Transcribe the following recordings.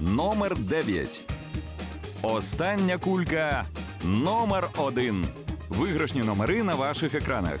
Номер 9. Остання кулька номер 1. Виграшні номери на ваших екранах.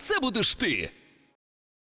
це будеш ти.